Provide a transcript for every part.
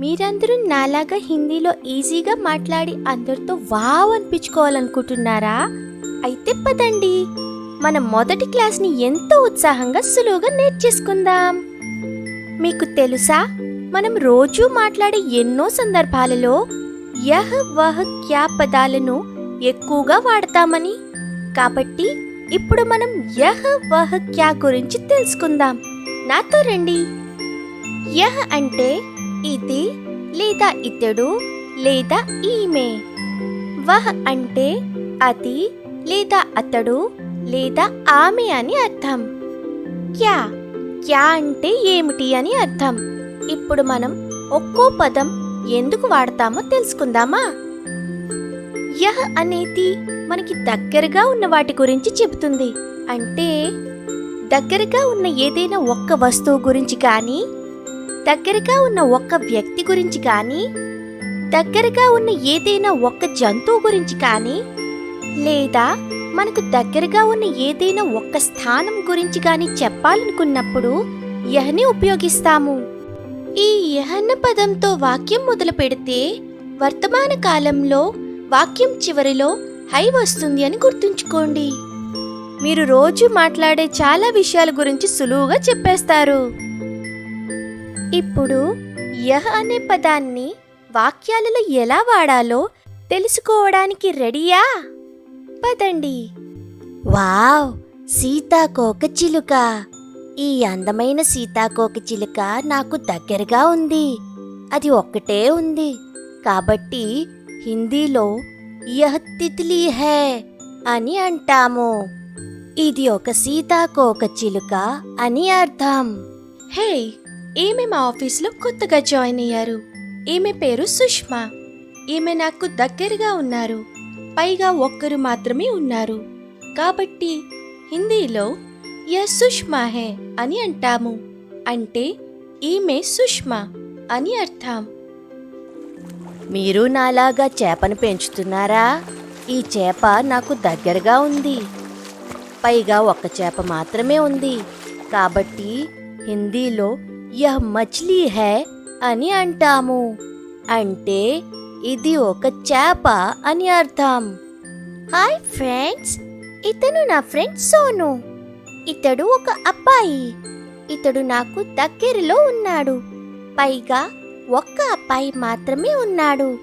మీరందరూ నాలాగా హిందీలో ఈజీగా మాట్లాడి అందరితో వావ్ అనిపించుకోవాలనుకుంటున్నారా? అయితే పదండి. మన మొదటి క్లాస్ని ఎంతో ఉత్సాహంగా సులువుగా నేర్చేసుకుందాం మీకు తెలుసా? మనం రోజూ మాట్లాడే ఎన్నో సందర్భాలలో యహ్ వహ్ క్యా పదాలను ఎక్కువగా వాడతామని. కాబట్టి ఇప్పుడు మనం యహ్ వహ్ క్యా గురించి తెలుసుకుందాం. నాతో రండి. యహ్ అంటే ఇది లేదా ఇతడు లేదా ఈమె. వహ్ అంటే అది లేదా అతడు లేదా ఆమె అని అర్థం. క్యా? క్యా అంటే ఏమిటి అని అర్థం. ఇప్పుడు మనం ఒక్కో పదం ఎందుకు వాడతామో తెలుసుకుందామా? యహ్ అనేది మనకి దగ్గరగా ఉన్న వాటి గురించి చెబుతుంది. అంటే దగ్గరగా ఉన్న ఏదైనా ఒక్క వస్తువు గురించి కానీ దగ్గరగా ఉన్న ఒక్క వ్యక్తి గురించి కానీ దగ్గరగా ఉన్న ఏదైనా ఒక్క జంతువు గురించి కానీ లేదా మనకు దగ్గరగా ఉన్న ఏదైనా ఒక్క స్థానం గురించి కానీ చెప్పాలనుకున్నప్పుడు యహ్ని ఉపయోగిస్తాము. ఈ యహన్న పదంతో వాక్యం మొదలు పెడితే వర్తమాన కాలంలో వాక్యం చివరిలో హై వస్తుంది అని గుర్తుంచుకోండి. మీరు రోజు మాట్లాడే చాలా విషయాల గురించి సులువుగా చెప్పేస్తారు. ఇప్పుడు యహ్ అనే పదాన్ని వాక్యాలలో ఎలా వాడాలో తెలుసుకోవడానికి రెడీయా? పదండి. వావ్! సీతాకోక చిలుక. ఈ అందమైన సీతాకోక చిలుక నాకు దగ్గరగా ఉంది. అది ఒక్కటే ఉంది. కాబట్టి హిందీలో యహ తిత్లీ హే అని అంటాము. ఇది ఒక సీతాకోక చిలుక అని అర్థం. హే! ఈమె మా ఆఫీస్లో కొత్తగా జాయిన్ అయ్యారు. ఈమె పేరు సుష్మా. ఈమె నాకు దగ్గరగా ఉన్నారు. పైగా ఒక్కరు మాత్రమే ఉన్నారు. కాబట్టి హిందీలో య సుష్మా హే అని అంటాము. అంటే ఈమె సుష్మా అని అర్థం. మీరు నాలాగా చేపను పెంచుతున్నారా? ఈ చేప నాకు దగ్గరగా ఉంది. పైగా ఒక్క చేప మాత్రమే ఉంది. కాబట్టి హిందీలో యహ్ మచ్లీ హై అని అంటాము. అంటే ఇది ఒక చేప అని అర్థం. హాయ్ ఫ్రెండ్స్ ఇతను నా ఫ్రెండ్ సోను. ఇతడు ఒక అబ్బాయి. ఇతడు నాకు దగ్గరలో ఉన్నాడు. పైగా ఒక్క అబ్బాయి మాత్రమే ఉన్నాడు.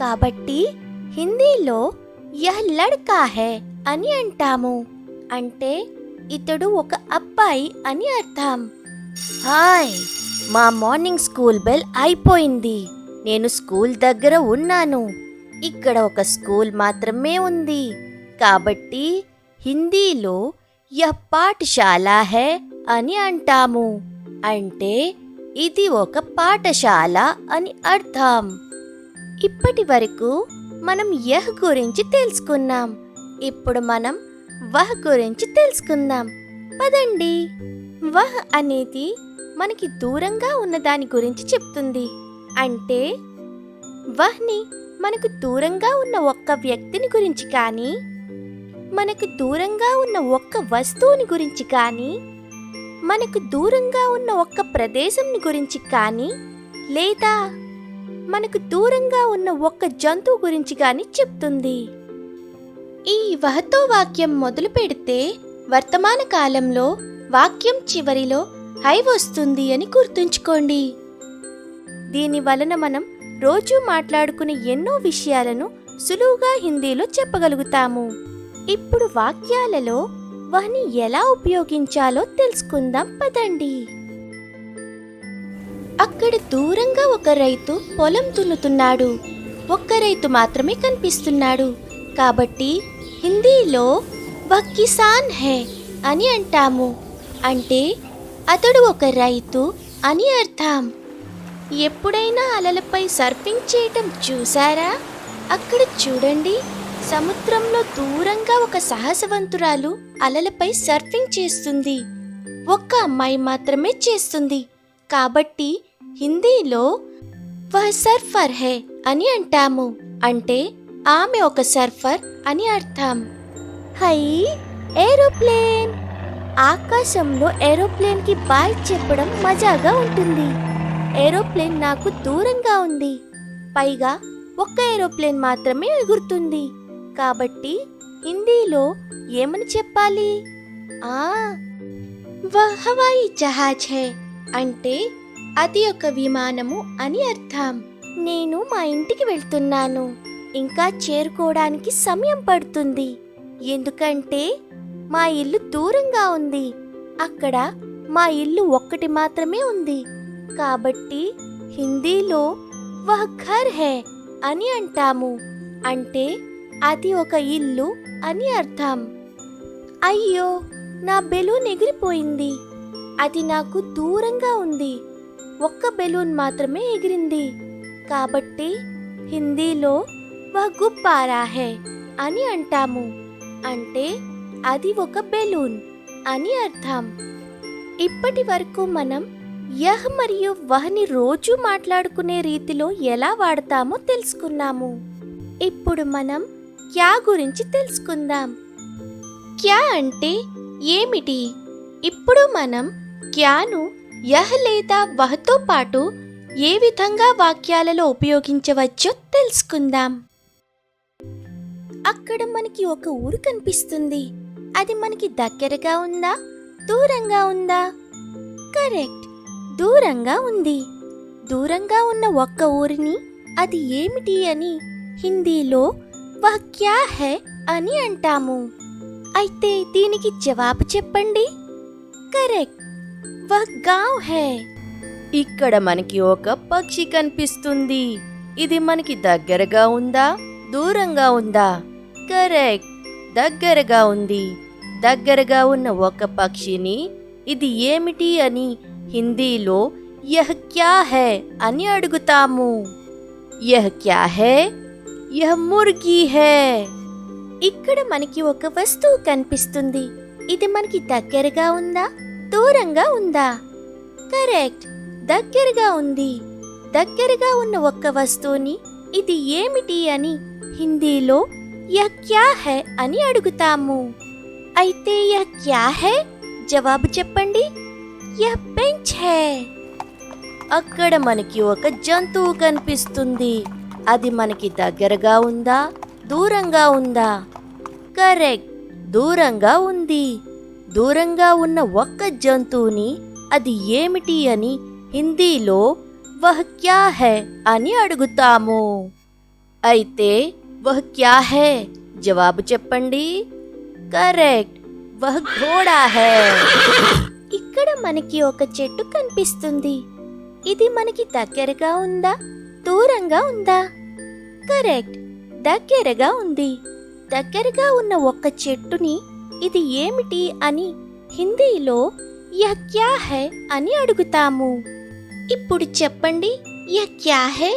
కాబట్టి హిందీలో యహ్ లడ్కా హై అని అంటాము. అంటే ఇతడు ఒక అబ్బాయి అని అర్థం. హాయ్ మా మార్నింగ్ స్కూల్ బెల్ అయిపోయింది. నేను స్కూల్ దగ్గర ఉన్నాను. ఇక్కడ ఒక స్కూల్ మాత్రమే ఉంది. కాబట్టి హిందీలో యహ్ పాఠశాల హే అని అంటాము. అంటే ఇది ఒక పాఠశాల అని అర్థం. ఇప్పటి వరకు మనం యహ్ గురించి తెలుసుకున్నాం. ఇప్పుడు మనం వహ్ గురించి తెలుసుకుందాం. పదండి. వహ్ అనేది మనకి దూరంగా ఉన్న దాని గురించి చెప్తుంది. అంటే వహ్ని మనకు దూరంగా ఉన్న ఒక్క వ్యక్తిని గురించి కానీ మనకు దూరంగా ఉన్న ఒక్క వస్తువుని గురించి కానీ మనకు దూరంగా ఉన్న ఒక్క ప్రదేశంని గురించి కానీ లేదా మనకు దూరంగా ఉన్న ఒక్క జంతువు గురించి కానీ చెప్తుంది. ఈ వహతో వాక్యం మొదలు పెడితే వర్తమాన కాలంలో వాక్యం చివరిలో హై వస్తుంది అని గుర్తుంచుకోండి. దీని వలన మనం రోజు మాట్లాడుకునే ఎన్నో విషయాలను సులువుగా హిందీలో చెప్పగలుగుతాము. ఇప్పుడు వాక్యాలలో వాని ఎలా ఉపయోగించాలో తెలుసుకుందాం పదండి. అక్కడ దూరంగా ఒక రైతు పొలం దున్నుతున్నాడు. ఒక్క రైతు మాత్రమే కనిపిస్తున్నాడు. కాబట్టి హిందీలో వక్కిసాన్ హే అని అంటాము. అంటే అతడు ఒక రైతు అని అర్థం. ఎప్పుడైనా అలలపై సర్ఫింగ్ చేయటం చూసారా అక్కడ చూడండి సముద్రంలో దూరంగా ఒక సాహసవంతురాలు అలలపై సర్ఫింగ్ చేస్తుంది. ఒక్క అమ్మాయి మాత్రమే చేస్తుంది. కాబట్టి హిందీలో వహ సర్ఫర్ హే అని అంటాము. అంటే ఆమె ఒక సర్ఫర్ అని అర్థం. Hi aeroplane! ఆకాశంలో ఏరోప్లేన్కి బాయ్ చెప్పడం మజాగా ఉంటుంది. ఏరోప్లేన్ నాకు దూరంగా ఉంది. పైగా ఒక్క ఏరోప్లేన్ మాత్రమే ఎగురుతుంది. కాబట్టి హిందీలో ఏమని చెప్పాలి? ఆ వహవాయి హవాయి జహాజ్ హే అంటే అది ఒక విమానము అని అర్థం. నేను మా ఇంటికి వెళ్తున్నాను. ఇంకా చేరుకోవడానికి సమయం పడుతుంది. ఎందుకంటే మా ఇల్లు దూరంగా ఉంది. అక్కడ మా ఇల్లు ఒక్కటి మాత్రమే ఉంది. కాబట్టి హిందీలో వహ్ ఘర్ హే అని అంటాము. అంటే అది ఒక ఇల్లు అని అర్థం. అయ్యో నా బెలూన్ ఎగిరిపోయింది. అది నాకు దూరంగా ఉంది. ఒక్క బెలూన్ మాత్రమే ఎగిరింది. కాబట్టి హిందీలో వహ్ గుబ్బారా హే అని అంటాము. అంటే అది ఒక బెలూన్ అని అర్థం. ఇప్పటి వరకు మనం యహ్ మరియు వహ్ని రోజు మాట్లాడుకునే రీతిలో ఎలా వాడతామో తెలుసుకున్నాము. ఇప్పుడు మనం క్యా గురించి తెలుసుకుందాం. క్యా అంటే ఏమిటి? ఇప్పుడు మనం క్యాను యహ్ లేదా వహ్తో పాటు ఏ విధంగా వాక్యాలలో ఉపయోగించవచ్చో తెలుసుకుందాం. అక్కడ మనకి ఒక ఊరు కనిపిస్తుంది. అది మనకి దగ్గరగా ఉందా? దూరంగా ఉందా? కరెక్ట్. దూరంగా ఉంది. దూరంగా ఉన్న ఒక్క ఊరిని అది ఏమిటి అని హిందీలో వహ్ క్యా హై అని అంటాము. అయితే దీనికి జవాబు చెప్పండి. కరెక్ట్. వహ్ గావ్ హై. ఇక్కడ మనకి ఒక పక్షి కనిపిస్తుంది. ఇది మనకి దగ్గరగా ఉందా? దూరంగా ఉందా? కరెక్ట్. దగ్గరగా ఉంది. దగ్గరగా ఉన్న ఒక పక్షిని ఇది ఏమిటి అని హిందీలో యహ్ క్యా హై అని అడుగుతాము. యహ్ క్యా హే యహ్ ముర్గి హే. ఇక్కడ మనకి ఒక వస్తువు కనిపిస్తుంది. ఇది మనకి దగ్గరగా ఉందా దూరంగా ఉందా? కరెక్ట్ దగ్గరగా ఉంది. దగ్గరగా ఉన్న ఒక్క వస్తువుని ఇది ఏమిటి అని హిందీలో యహ్ క్యా హై అని అడుగుతాము. అయితే యహ్ క్యా హై జవాబు చెప్పండి. యహ్ బెంచ్ హై అక్కడ మనకి ఒక జంతువు కనిపిస్తుంది. అది మనకి దగ్గరగా ఉందా? దూరంగా ఉందా? కరెక్ట్. దూరంగా ఉంది. దూరంగా ఉన్న ఒక్క జంతువుని అది ఏమిటి అని హిందీలో వహ్ క్యా హై అని అడుగుతాము. అయితే వహ్ క్యా హై జవాబు చెప్పండి కరెక్ట్ వహ్ ఘోడా హై ఇక్కడ మనకి ఒక చెట్టు కనిపిస్తుంది. ఇది మనకి దగ్గరగా ఉందా? దూరంగా ఉందా? కరెక్ట్ దగ్గరగా ఉంది. దగ్గరగా ఉన్న ఒక్క చెట్టుని ఇది ఏమిటి అని హిందీలో యా క్యా హై అని అడుగుతాము. ఇప్పుడు చెప్పండి యా క్యా హై?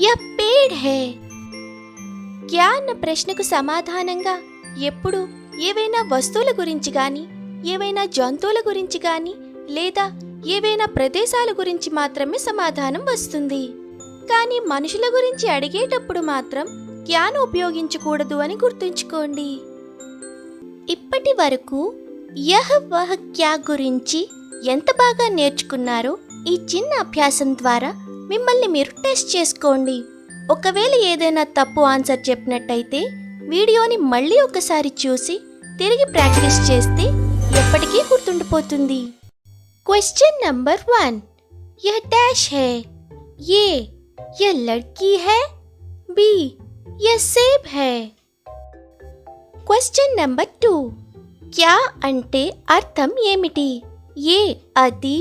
యా పేడ్ హై. క్యా అన్న ప్రశ్నకు సమాధానంగా ఎప్పుడు? ఏవైనా వస్తువుల గురించి కానీ ఏవైనా జంతువుల గురించి కానీ లేదా ఏవైనా ప్రదేశాల గురించి మాత్రమే సమాధానం వస్తుంది. కానీ మనుషుల గురించి అడిగేటప్పుడు మాత్రం క్యాను ఉపయోగించకూడదు అని గుర్తుంచుకోండి. ఇప్పటి వరకు యహ్ వహ్ క్యా గురించి ఎంత బాగా నేర్చుకున్నారో ఈ చిన్న అభ్యాసం ద్వారా మిమ్మల్ని మీరు టెస్ట్ చేసుకోండి. ఒకవేళ ఏదైనా తప్పు ఆన్సర్ చెప్పినట్టయితే వీడియోని మళ్ళీ ఒకసారి చూసి తిరిగి ప్రాక్టీస్ చేస్తే ఎప్పటికీ గుర్తుండిపోతుంది క్వశ్చన్ నంబర్ వన్ यह डैश है ये यह लड़की है बी यह सेब है క్వశ్చన్ నెంబర్ టూ క్యా అంటే అర్థం ఏమిటి ఏ అది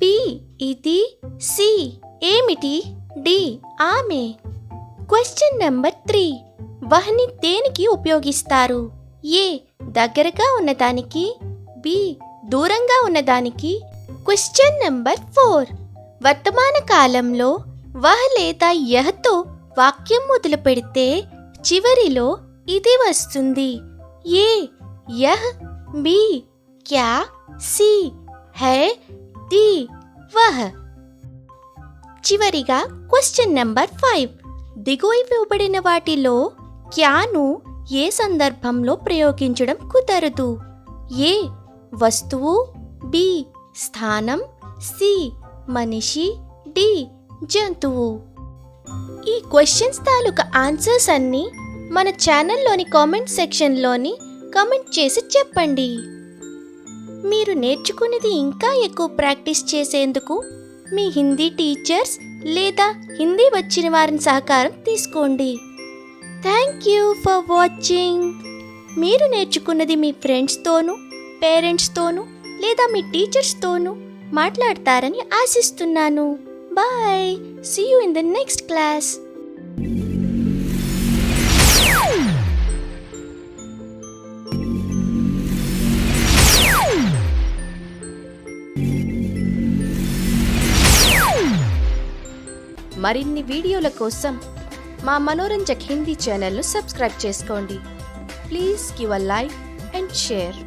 బి ఇది సి ఏమిటి డి ఆమె క్వశ్చన్ నెంబర్ త్రీ వహ్ని దేనికి ఉపయోగిస్తారు? ఏ దగ్గరగా ఉన్నదానికి? బి దూరంగా ఉన్నదానికి? క్వశ్చన్ నెంబర్ ఫోర్ వర్తమాన కాలంలో వహ్ లేదా యహ్తో వాక్యం మొదలు పెడితే చివరిలో ఇది వస్తుంది. ఏ యహ్ బి క్యా సి హై ది వహ్. చివరిగా క్వశ్చన్ నెంబర్ ఫైవ్ దిగువ ఇవ్వబడిన వాటిలో క్యాను ఏ సందర్భంలో ప్రయోగించడం కుదరదు? ఏ. వస్తువు. బి. స్థానం. సి. మనిషి. డి. జంతువు. ఈ క్వశ్చన్స్ తాలూకా ఆన్సర్స్ అన్నీ మన ఛానల్లోని కామెంట్ సెక్షన్లోని కామెంట్ చేసి చెప్పండి. మీరు నేర్చుకునేది ఇంకా ఎక్కువ ప్రాక్టీస్ చేసేందుకు మీ హిందీ టీచర్స్ లేదా హిందీ వచ్చిన వారిని సహకారం తీసుకోండి. థ్యాంక్ యూ ఫర్ వాచింగ్ మీరు నేర్చుకున్నది మీ ఫ్రెండ్స్తోనూ పేరెంట్స్తోనూ లేదా మీ టీచర్స్తోనూ మాట్లాడతారని ఆశిస్తున్నాను. Bye see you in the next class మరిన్ని వీడియోల కోసం మా మనోరంజక్ హిందీ ఛానల్ను సబ్స్క్రైబ్ చేసుకోండి. Please give a like and share.